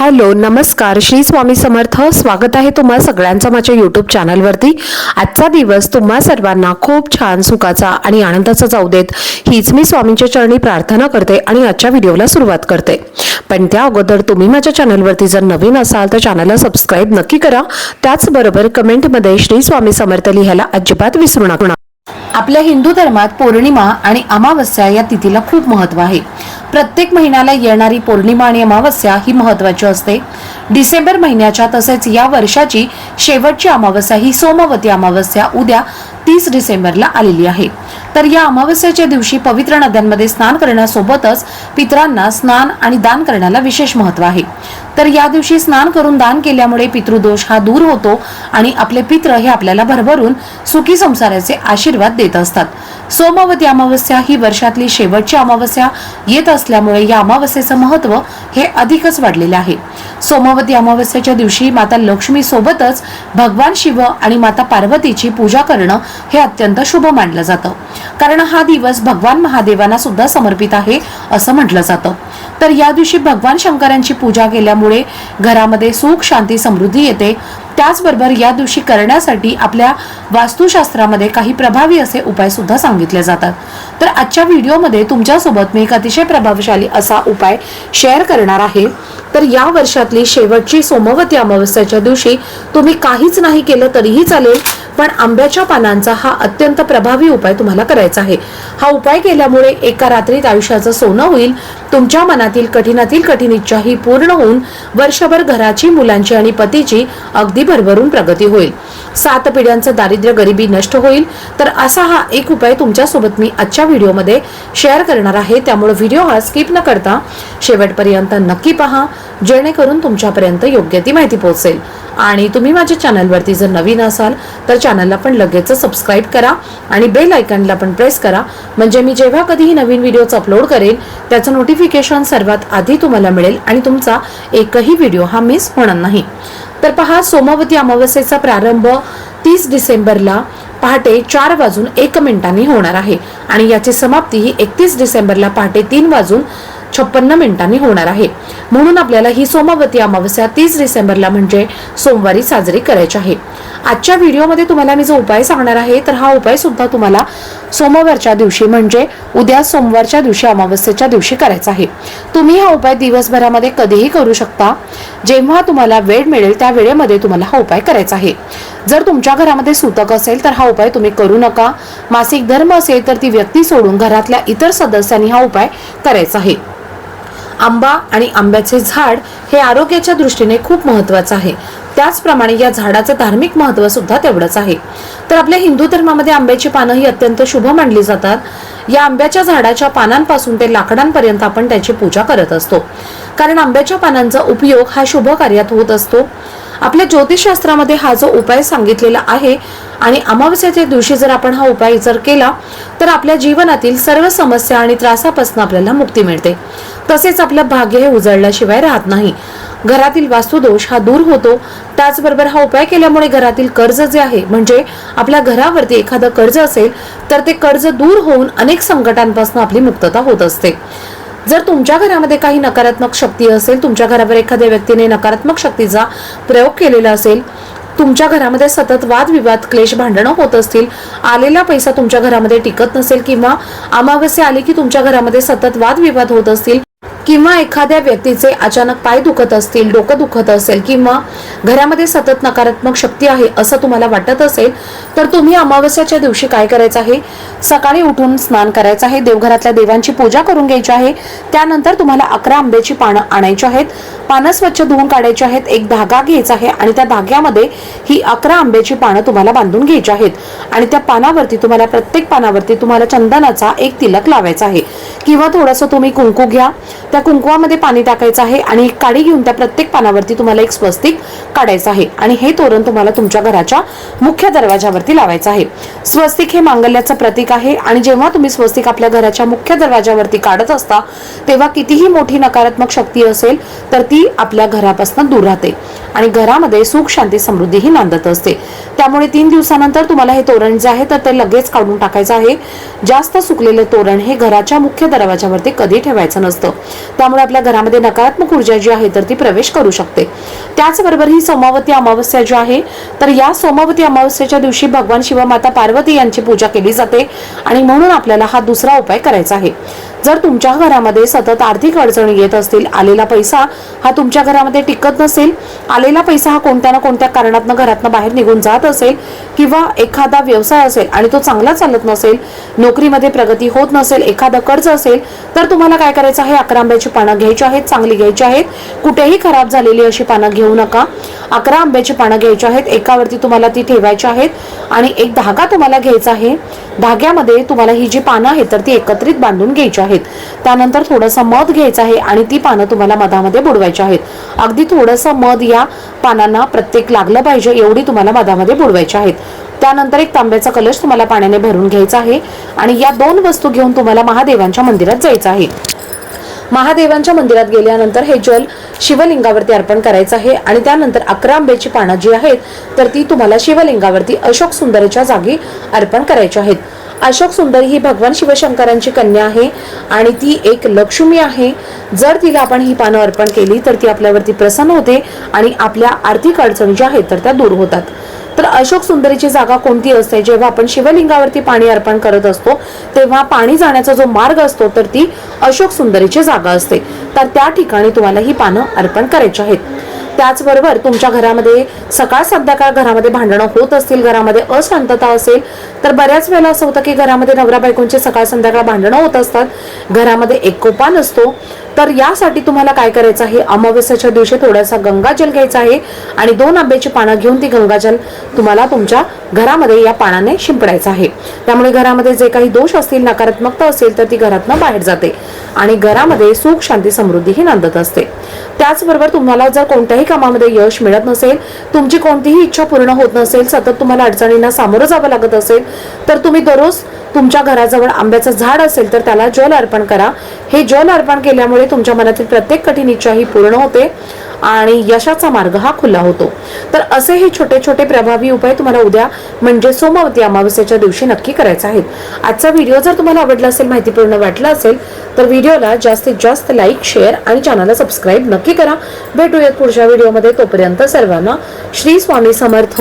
Hello नमस्कार. श्री स्वामी समर्थ. स्वागत आहे तुम्हा सगळ्यांचं माझ्या यूट्यूब चॅनलवरती आजचा दिवस तुम्हा सर्वांना खूप छान सुखाचा आणि आनंदाचा जाऊ देत. हीच मी स्वामींच्या चरणी प्रार्थना करते आणि आजच्या व्हिडिओला सुरुवात करते. पण त्या अगोदर तुम्ही माझ्या चॅनलवरती जर नवीन असाल तर चॅनलला सबस्क्राईब नक्की करा. त्याचबरोबर कमेंटमध्ये श्री स्वामी समर्थ लिहायला अजिबात विसरू नका. आपल्या हिंदू धर्मात पौर्णिमा आणि अमावस्या या तिथीला खूप महत्त्व आहे. प्रत्येक महिन्याला येणारी पौर्णिमा आणि अमावस्या ही महत्वाची असते. डिसेंबर महिन्याच्या तसेच या वर्षाची शेवटची अमावस्या ही सोमवती अमावस्या. उद्या तीस डिसेंबरला आलेली आहे. तर या अमावस्याच्या दिवशी पवित्र नद्यांमध्ये स्नान करण्यासोबतच पितरांना स्नान आणि दान करण्याला विशेष महत्त्व आहे. तर या दिवशी स्नान करून दान केल्यामुळे पितृदोष हा दूर होतो आणि आपले पित्र हे आपल्याला भरभरून सुखी संसाराचे आशीर्वाद देत असतात. सोमवती अमावस्या ही वर्षातली शेवटची अमावस्या येत असल्यामुळे या अमावस्येचं महत्त्व हे अधिकच वाढलेलं आहे. सोमवती अमावस्याच्या दिवशी माता लक्ष्मी सोबतच भगवान शिव आणि माता पार्वतीची पूजा करणं हे अत्यंत शुभ मानलं जातं. कारण हा दिवस भगवान महादेवांना सुद्धा समर्पित आहे असं म्हटलं जातं. तर या दिवशी भगवान शंकरांची पूजा केल्यामुळे घरामध्ये सुख शांती समृद्धी येते. त्याचबरोबर या दिवशी करण्यासाठी आपल्या वास्तुशास्त्रामध्ये काही प्रभावी असे उपाय सुद्धा सांगितले जातात. तर आजच्या व्हिडिओमध्ये तुमच्यासोबत मी एक अतिशय प्रभावशाली असा उपाय शेअर करणार आहे. तर या वर्षातली शेवटची सोमवती अमावस्याच्या दिवशी तुम्ही काहीच नाही केलं तरीही चालेल पण आंब्याच्या पानांचा हा अत्यंत प्रभावी उपाय तुम्हाला करायचा आहे. हा उपाय केल्यामुळे एका रात्रीत आयुष्याचं सोनं होईल तुमच्या मनातील कठीणातील कठीण इच्छा ही पूर्ण होऊन वर्षभर घराची मुलांची आणि पतीची अगदी भरभरून प्रगती होईल. सात पिढ्यांचं दारिद्र्य गरिबी नष्ट होईल. तर असा हा एक उपाय तुमच्यासोबत मी आजच्या व्हिडिओमध्ये शेअर करणार आहे. त्यामुळे व्हिडिओ हा स्किप न करता शेवटपर्यंत नक्की पहा. जेणेकरून तुमच्यापर्यंत योग्य ती माहिती पोहोचेल. आणि तुम्ही माझ्या चॅनलवरती जर नवीन असाल तर चॅनलला पण लगेच सबस्क्राईब करा आणि बेल आयकॉनला पण प्रेस करा. म्हणजे मी जेव्हा कधीही नवीन व्हिडिओज अपलोड करेन त्याचं नोटिफिकेशन सर्वात आधी तुम्हाला मिळेल आणि तुमचा एकही व्हिडिओ हा मिस होणार नाही. तर पहा सोमवती अमावस्येचा प्रारंभ तीस डिसेंबरला. पहाटे चार वाजून एक मिनिटांनी होणार आहे आणि याची समाप्ती ही एकतीस डिसेंबरला पहाटे तीन वाजून छप्पन्न मिनिटांनी होणार आहे. म्हणून आपल्याला ही सोमवती अमावस्या तीस डिसेंबरला म्हणजे सोमवारी साजरी करायची आहे. आजच्या व्हिडिओमध्ये तुम्हाला मी जो उपाय सांगणार आहे तर हा उपाय सुद्धा तुम्हाला सोमवारच्या दिवशी म्हणजे उद्या सोमवारच्या दिवशी अमावस्येच्या दिवशी करायचा आहे. तुम्ही हा उपाय दिवसभरामध्ये कधीही करू शकता. जेव्हा तुम्हाला वेळ मिळेल त्या वेळेमध्ये तुम्हाला हा उपाय करायचा आहे. जर तुमच्या घरामध्ये सुतक असेल तर हा उपाय तुम्ही करू नका. मासिक धर्म असेल तर ती व्यक्ती सोडून घरातल्या इतर सदस्यांनी हा उपाय करायचा आहे. आंबा आणि आंब्याचे झाड हे आरोग्याच्या दृष्टीने खूप महत्वाचं आहे. त्याचप्रमाणे या झाडाचं धार्मिक महत्त्व सुद्धा तेवढंच आहे. तर आपल्या हिंदू धर्मामध्ये आंब्याची पानं ही अत्यंत शुभ मानली जातात. या आंब्याच्या झाडाच्या पानांपासून ते लाकडांपर्यंत आपण त्याची पूजा करत असतो. कारण आंब्याच्या पानांचा उपयोग हा शुभ कार्यात होत असतो. आपल्या ज्योतिषशास्त्रामध्ये हा जो उपाय सांगितलेला आहे आणि अमावस्याच्या दिवशी जर आपण हा उपाय जर केला तर आपल्या जीवनातील सर्व समस्या आणि त्रासापासून आपल्याला मुक्ती मिळते. तसेच आपलं भाग्य हे उजळल्याशिवाय राहत नाही. घरातील वास्तुदोष हा दूर होतो. त्याचबरोबर हा उपाय केल्यामुळे घरातील कर्ज जे आहे म्हणजे आपल्या घरावरती एखादं कर्ज असेल तर ते कर्ज दूर होऊन अनेक संकटांपासून आपली मुक्तता होत असते. जर तुमच्या घरामध्ये काही नकारात्मक शक्ती असेल तुमच्या घरावर एखाद्या व्यक्तीने नकारात्मक शक्तीचा प्रयोग केलेला असेल तुमच्या घरामध्ये सतत वादविवाद क्लेश भांडणं होत असतील आलेला पैसा तुमच्या घरामध्ये टिकत नसेल किंवा अमावस्या आली की तुमच्या घरामध्ये सतत वादविवाद होत असतील किंवा एखाद्या व्यक्तीचे अचानक पाय दुखत असतील डोकं दुखत असेल किंवा घरामध्ये सतत नकारात्मक शक्ती आहे असं तुम्हाला वाटत असेल तर तुम्ही अमावस्याच्या दिवशी काय करायचं आहे? सकाळी उठून स्नान करायचं आहे देवघरातल्या देवांची पूजा करून घ्यायची आहे त्यानंतर तुम्हाला अकरा आंब्याची पानं आणायची आहेत पानं स्वच्छ धुवून काढायची आहेत एक धागा घ्यायचा आहे आणि त्या धाग्यामध्ये ही अकरा आंब्याची पानं तुम्हाला बांधून घ्यायची आहेत आणि त्या पानावरती तुम्हाला प्रत्येक पानावरती तुम्हाला चंदनाचा एक तिलक लावायचा आहे. किंवा थोडंसं तुम्ही कुंकू घ्या त्या कुंकुवामध्ये पाणी टाकायचं आहे आणि एक काडी घेऊन त्या प्रत्येक पानावरती तुम्हाला एक स्वस्तिक काढायचं आहे. आणि हे तोरण तुम्हाला तुमच्या घराच्या मुख्य दरवाजावरती लावायचं आहे. स्वस्तिक हे मांगल्याचं प्रतीक आहे आणि जेव्हा तुम्ही स्वस्तिक आपल्या घराच्या मुख्य दरवाजावरती काढत असता तेव्हा कितीही मोठी नकारात्मक शक्ती असेल तर ती आपल्या घरापासून दूर राहते आणि घरामध्ये सुख शांती समृद्धी ही नांदत असते. त्यामुळे तीन दिवसानंतर तुम्हाला हे तोरण जे आहे तर ते लगेच काढून टाकायचं आहे. जास्त सुकलेले तोरण हे घराच्या मुख्य दरवाजावरती कधी ठेवायचं नसतं. त्यामुळे आपल्या घरामध्ये नकारात्मक ऊर्जा जी आहे तर ती प्रवेश करू शकते. त्याचबरोबर ही सोमावती अमावस्या जी आहे तर या सोमावती अमावस्याच्या दिवशी भगवान शिवमाता पार्वती यांची पूजा केली जाते आणि म्हणून आपल्याला हा दुसरा उपाय करायचा आहे. जर तुमच्या घरामध्ये सतत आर्थिक अडचणी येत असतील आलेला पैसा हा तुमच्या घरामध्ये टिकत नसेल आलेला पैसा हा कोणत्या ना कोणत्या कारणातनं घरातनं बाहेर निघून जात असेल किंवा एखादा व्यवसाय असेल आणि तो चांगला चालत नसेल नोकरीमध्ये प्रगती होत नसेल एखादं कर्ज असेल तर तुम्हाला काय करायचं आहे? अकरा आंब्याची पानं घ्यायची आहेत चांगली घ्यायची आहेत. कुठेही खराब झालेली अशी पानं घेऊ नका. अकरा आंब्याची पानं घ्यायची आहेत एकावरती तुम्हाला ती ठेवायची आहेत आणि एक धागा तुम्हाला घ्यायचा आहे. धाग्यामध्ये तुम्हाला ही जी पानं आहेत तर ती एकत्रित बांधून घ्यायची आहेत. त्यानंतर थोडंसं मध घ्यायचं आहे आणि ती पानं तुम्हाला मधामध्ये बुडवायची आहेत. अगदी थोडंसं मध या पानांना प्रत्येक लागलं पाहिजे एवढी तुम्हाला मधामध्ये बुडवायची आहेत. त्यानंतर एक तांब्याचा कलश तुम्हाला पाण्याने भरून घ्यायचा आहे आणि या दोन वस्तू घेऊन तुम्हाला महादेवांच्या मंदिरात जायचं आहे. महादेवांच्या मंदिरात गेल्यानंतर हे जल शिवलिंगावरती अर्पण करायचं आहे आणि त्यानंतर अकरा आंब्याची पानं जी आहेत तर ती तुम्हाला शिवलिंगावरती अशोक सुंदरच्या जागी अर्पण करायची आहेत. अशोक सुंदरी ही भगवान शिवशंकरांची कन्या आहे आणि ती एक लक्ष्मी आहे. जर तिला आपण ही पानं अर्पण केली तर ती आपल्यावरती प्रसन्न होते आणि आपल्या आर्थिक अडचणी ज्या आहेत तर त्या दूर होतात. तर अशोक सुंदरीची जागा कोणती असते? जेव्हा आपण शिवलिंगावरती पाणी अर्पण करत असतो तेव्हा पाणी जाण्याचा जो मार्ग असतो तर ती अशोक सुंदरीची जागा असते. तर त्या ठिकाणी तुम्हाला ही पानं अर्पण करायची आहेत. त्याचबरोबर तुमच्या घरामध्ये सकाळ संध्याकाळ घरामध्ये भांडणं होत असतील घरामध्ये अशांतता असेल तर बऱ्याच वेळेला असं होतं की घरामध्ये नवरा बायकोंचे सकाळ संध्याकाळ भांडणं होत असतात घरामध्ये एकोपा नसतो तर यासाठी तुम्हाला काय करायचं आहे? अमावस्याच्या दिवशी थोडासा गंगाजल घ्यायचा आहे आणि दोन आंब्याची पानं घेऊन ती गंगाजल तुम्हाला तुमच्या घरामध्ये या पानाने शिंपडायचं आहे. त्यामुळे घरामध्ये जे काही दोष असतील नकारात्मकता असेल तर ती घरातनं बाहेर जाते आणि घरामध्ये सुख शांती समृद्धी ही नांदत असते. त्याचबरोबर तुम्हाला जर कोणत्याही कामामध्ये यश मिळत नसेल तुमची कोणतीही इच्छा पूर्ण होत नसेल सतत तुम्हाला अडचणींना सामोरं जावं लागत असेल तर तुम्ही दररोज तुमच्या घराजवळ आंब्याचं झाड असेल तर त्याला जल अर्पण करा. हे जल अर्पण केल्यामुळे तुमच्या मनातील प्रत्येक कठीण इच्छा ही पूर्ण होते आणि यशाचा मार्ग हा खुला होतो. तर असे हे छोटे छोटे प्रभावी उपाय तुम्हाला उद्या म्हणजे सोमवती अमावस्येच्या दिवशी नक्की करायचे आहेत. आजचा व्हिडिओ जर तुम्हाला आवडला असेल माहितीपूर्ण वाटला असेल तर व्हिडिओला जास्तीत जास्त लाईक शेअर आणि चॅनलला सबस्क्राईब नक्की करा. भेटूयात पुढच्या व्हिडिओमध्ये. तोपर्यंत सर्वांना श्री स्वामी समर्थ.